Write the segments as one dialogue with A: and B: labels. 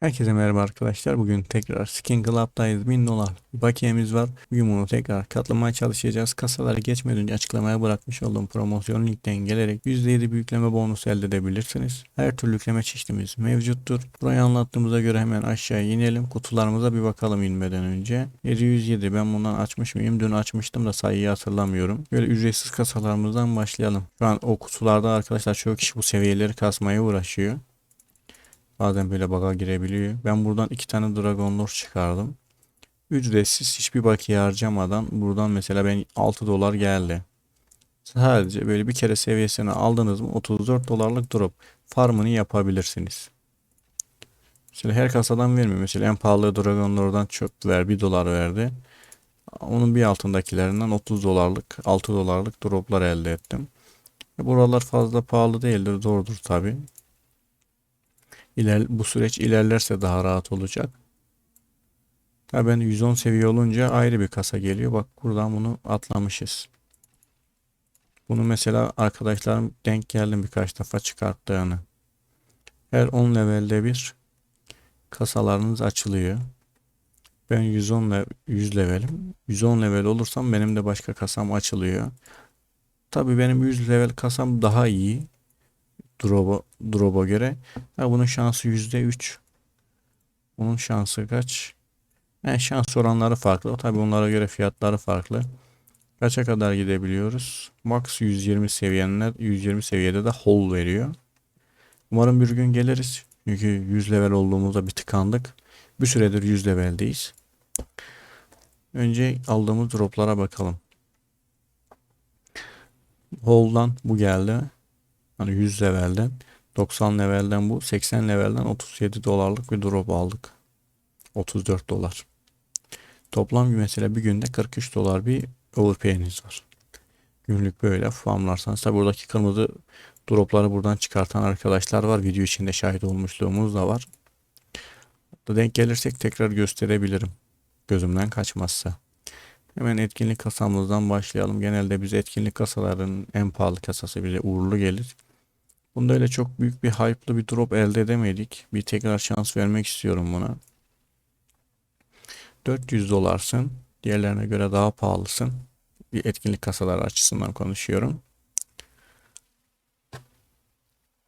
A: Herkese merhaba arkadaşlar. Bugün tekrar Skin Club'dayız. 1000 dolar bakiyemiz var. Bugün bunu tekrar katlamaya çalışacağız. Kasaları geçmeden önce açıklamaya bırakmış olduğum promosyon linkten gelerek %7 büyükleme bonusu elde edebilirsiniz. Her türlü yükleme çeşitimiz mevcuttur. Burayı anlattığımıza göre hemen aşağıya inelim. Kutularımıza bir bakalım inmeden önce. 707 ben bundan açmış mıyım? Dün açmıştım da sayıyı hatırlamıyorum. Böyle ücretsiz kasalarımızdan başlayalım. Şu an o kutularda arkadaşlar çoğu kişi bu seviyeleri kasmaya uğraşıyor. Bazen böyle bug'a girebiliyor. Ben buradan iki tane Dragon Lord çıkardım. Ücretsiz hiçbir bakiye harcamadan buradan mesela ben 6 dolar geldi. Sadece böyle bir kere seviyesini aldınız mı 34 dolarlık drop farmını yapabilirsiniz. Mesela her kasadan vermiyor. Mesela en pahalı Dragon Lord'dan çok ver 1 dolar verdi. Onun bir altındakilerinden 30 dolarlık 6 dolarlık droplar elde ettim. Buralar fazla pahalı değildir doğrudur tabi. İler, bu süreç ilerlerse daha rahat olacak. Ha ben 110 seviye olunca ayrı bir kasa geliyor. Bak buradan bunu atlamışız. Bunu mesela arkadaşlarım denk geldim birkaç defa çıkarttığını. Her 10 levelde bir kasalarınız açılıyor. Ben 110 le 100 levelim. 110 level olursam benim de başka kasam açılıyor. Tabii benim 100 level kasam daha iyi. Drop'a drop'a göre. Ha, bunun şansı %3. Bunun şansı kaç? Yani şans oranları farklı. Tabi onlara göre fiyatları farklı. Kaça kadar gidebiliyoruz? Max 120 seviyenler 120 seviyede de hol veriyor. Umarım bir gün geliriz. Çünkü 100 level olduğumuzda bir tıkandık. Bir süredir 100 leveldeyiz. Önce aldığımız droplara bakalım. Hol'dan bu geldi. Hani 100 levelden 90 levelden bu 80 levelden 37 dolarlık bir drop aldık. 34 dolar. Toplam mesela bir günde 43 dolar bir overpay'iniz var. Günlük böyle farmlarsanız tabi buradaki kırmızı dropları buradan çıkartan arkadaşlar var. Video içinde şahit olmuşluğumuz da var. Denk gelirsek tekrar gösterebilirim. Gözümden kaçmazsa. Hemen etkinlik kasamızdan başlayalım. Genelde biz etkinlik kasaların en pahalı kasası bize uğurlu gelir. Bunda öyle çok büyük bir hype'lı bir drop elde edemedik. Bir tekrar şans vermek istiyorum buna. 400 dolarsın. Diğerlerine göre daha pahalısın. Bir etkinlik kasaları açısından konuşuyorum.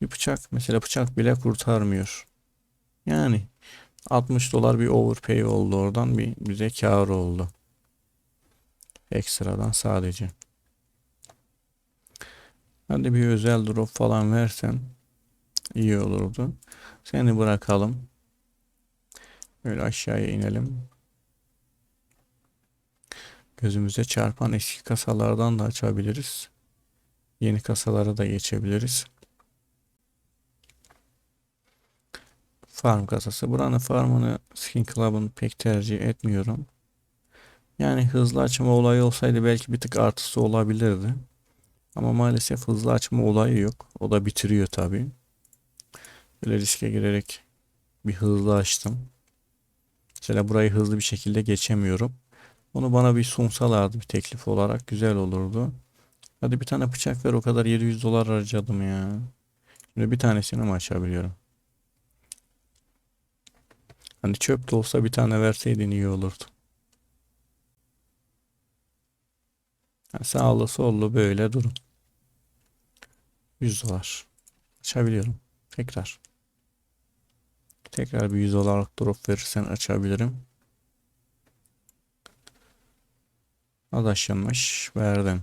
A: Bir bıçak mesela bıçak bile kurtarmıyor. Yani 60 dolar bir overpay oldu oradan bir bize kar oldu. Ekstradan sadece. Hadi bir özel drop falan versen iyi olurdu. Seni bırakalım. Böyle aşağıya inelim. Gözümüze çarpan eski kasalardan da açabiliriz. Yeni kasalara da geçebiliriz. Farm kasası. Buranın farmını Skin Club'ın pek tercih etmiyorum. Yani hızlı açma olayı olsaydı belki bir tık artısı olabilirdi. Ama maalesef hızlı açma olayı yok. O da bitiriyor tabii. Böyle riske girerek bir hızlı açtım. Mesela burayı hızlı bir şekilde geçemiyorum. Onu bana bir sunsalardı bir teklif olarak güzel olurdu. Hadi bir tane bıçak ver o kadar 700 dolar harcadım ya. Şimdi bir tanesini mi açabiliyorum? Hani çöp de olsa bir tane verseydin iyi olurdu. Sağlı sollu böyle durun. 100 dolar. Açabiliyorum. Tekrar. Tekrar bir 100 dolarlık drop verirsen açabilirim. Adaşınmış. Verdim.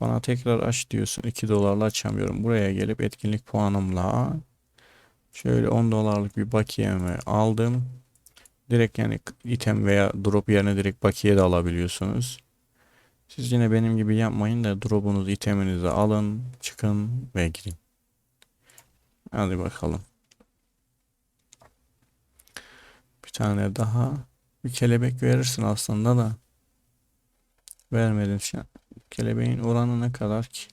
A: Bana tekrar aç diyorsun. 2 dolarla açamıyorum. Buraya gelip etkinlik puanımla şöyle 10 dolarlık bir bakiyemi aldım. Direkt yani item veya drop yerine direkt bakiye de alabiliyorsunuz. Siz yine benim gibi yapmayın da drop'unuzu, iteminizi alın, çıkın ve girin. Hadi bakalım. Bir tane daha. Bir kelebek verirsin aslında da. Vermedin. Kelebeğin oranı ne kadar ki?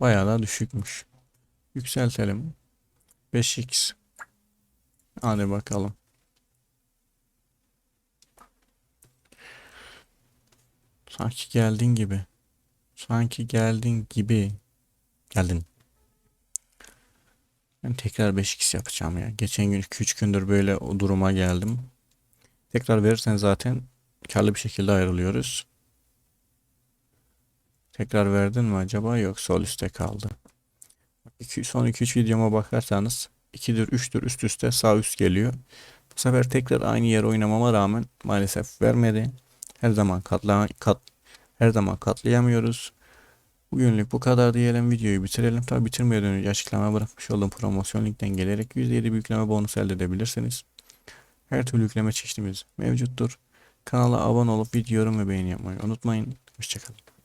A: Bayağı da düşükmüş. Yükseltelim. 5x. Hadi bakalım. Sanki geldin gibi. Sanki geldin gibi. Geldin. Ben tekrar 5x yapacağım ya. Geçen gün 2-3 gündür böyle o duruma geldim. Tekrar verirsen zaten karlı bir şekilde ayrılıyoruz. Tekrar verdin mi acaba? Yok sol üstte kaldı. İki, son 2-3 videoma bakarsanız 2'dir 3'tür üst üste sağ üst geliyor. Bu sefer tekrar aynı yere oynamama rağmen maalesef vermedi. Her zaman katla, kat, her zaman katlayamıyoruz. Bugünlük bu kadar diyelim videoyu bitirelim. Tabi bitirmeden önce açıklamaya bırakmış olduğum promosyon linkten gelerek %7 bir yükleme bonusu elde edebilirsiniz. Her türlü yükleme çeşitimiz mevcuttur. Kanala abone olup video yorum ve beğeni yapmayı unutmayın. Hoşçakalın.